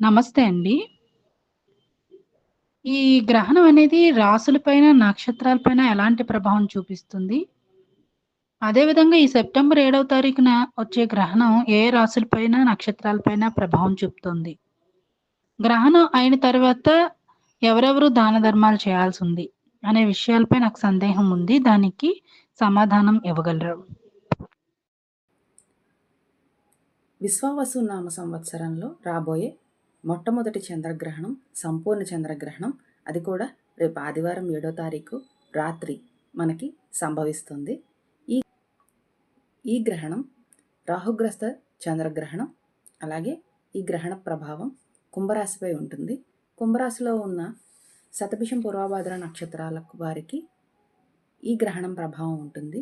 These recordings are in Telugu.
నమస్తే అండి. ఈ గ్రహణం అనేది రాసులపైన, నక్షత్రాలపైన ఎలాంటి ప్రభావం చూపిస్తుంది? అదేవిధంగా ఈ సెప్టెంబర్ ఏడవ తారీఖున వచ్చే గ్రహణం ఏ రాసులపైన, నక్షత్రాలపైన ప్రభావం చూపుతుంది? గ్రహణం అయిన తర్వాత ఎవరెవరు దాన ధర్మాలు చేయాల్సుంది? అనే విషయాలపై నాకు సందేహం ఉంది. దానికి సమాధానం ఇవ్వగలరు? విశ్వావసు నామ సంవత్సరంలో రాబోయే మొట్టమొదటి చంద్రగ్రహణం సంపూర్ణ చంద్రగ్రహణం అది కూడా రేపు ఆదివారం ఏడో తారీఖు రాత్రి మనకి సంభవిస్తుంది. ఈ ఈ గ్రహణం రాహుగ్రస్త చంద్రగ్రహణం అలాగే ఈ గ్రహణ ప్రభావం కుంభరాశిపై ఉంటుంది. కుంభరాశిలో ఉన్న శతభిషం పూర్వభాద్ర నక్షత్రాలకు వారికి ఈ గ్రహణం ప్రభావం ఉంటుంది.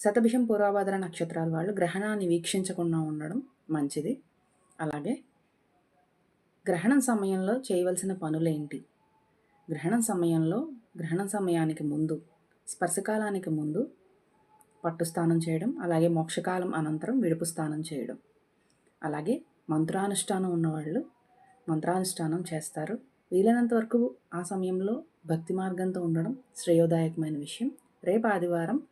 శతభిషం పూర్వభాద్ర నక్షత్రాల వాళ్ళు గ్రహణాన్ని వీక్షించకుండా ఉండడం మంచిది. అలాగే గ్రహణం సమయంలో చేయవలసిన పనులేంటి? గ్రహణం సమయంలో గ్రహణం సమయానికి ముందు స్పర్శకాలానికి ముందు పట్టు స్నానం చేయడం అలాగే మోక్షకాలం అనంతరం విడుపు స్నానం చేయడం. అలాగే మంత్రానుష్ఠానం ఉన్నవాళ్ళు మంత్రానుష్ఠానం చేస్తారు. వీలైనంత వరకు ఆ సమయంలో భక్తి మార్గంతో ఉండడం శ్రేయోదాయకమైన విషయం. రేపు ఆదివారం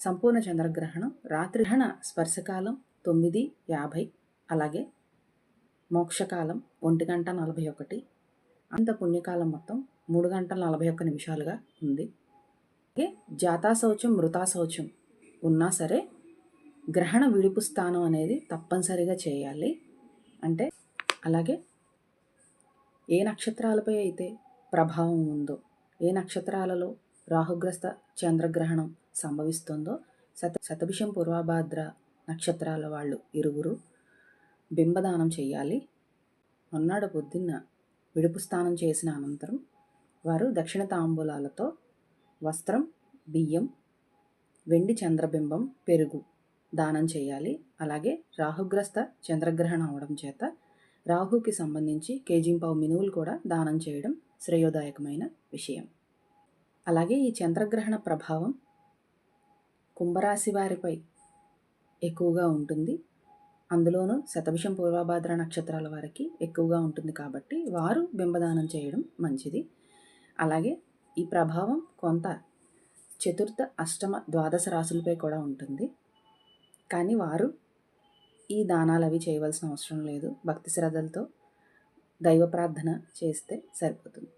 సంపూర్ణ చంద్రగ్రహణం రాత్రి గ్రహణ స్పర్శకాలం తొమ్మిది యాభై అలాగే మోక్షకాలం ఒంటి గంట నలభై ఒకటి. అంత పుణ్యకాలం మొత్తం మూడు గంటల నలభై ఒక్క నిమిషాలుగా ఉంది. అలాగే జాతా శౌచం మృతా శౌచం ఉన్నా సరే గ్రహణ విడుపు స్థానం అనేది తప్పనిసరిగా చేయాలి. అంటే అలాగే ఏ నక్షత్రాలపై అయితే ప్రభావం ఉందో ఏ నక్షత్రాలలో రాహుగ్రస్త చంద్రగ్రహణం సంభవిస్తుందో శత శతభిషం పూర్వభాద్ర నక్షత్రాల వాళ్ళు ఇరువురు బింబదానం చేయాలి. మొన్నాడు పొద్దున్న విడుపు స్నానం చేసిన అనంతరం వారు దక్షిణ తాంబూలాలతో వస్త్రం బియ్యం వెండి చంద్రబింబం పెరుగు దానం చేయాలి. అలాగే రాహుగ్రస్త చంద్రగ్రహణం అవడం చేత రాహుకి సంబంధించి కేజీంపావు మినువులు కూడా దానం చేయడం శ్రేయోదాయకమైన విషయం. అలాగే ఈ చంద్రగ్రహణ ప్రభావం కుంభరాశి వారిపై ఎక్కువగా ఉంటుంది. అందులోనూ శతభిషం పూర్వభాద్ర నక్షత్రాల వారికి ఎక్కువగా ఉంటుంది కాబట్టి వారు బింబదానం చేయడం మంచిది. అలాగే ఈ ప్రభావం కొంత చతుర్థ అష్టమ ద్వాదశ రాశులపై కూడా ఉంటుంది. కానీ వారు ఈ దానాలు అవి చేయవలసిన అవసరం లేదు. భక్తి శ్రద్ధలతో దైవ ప్రార్థన చేస్తే సరిపోతుంది.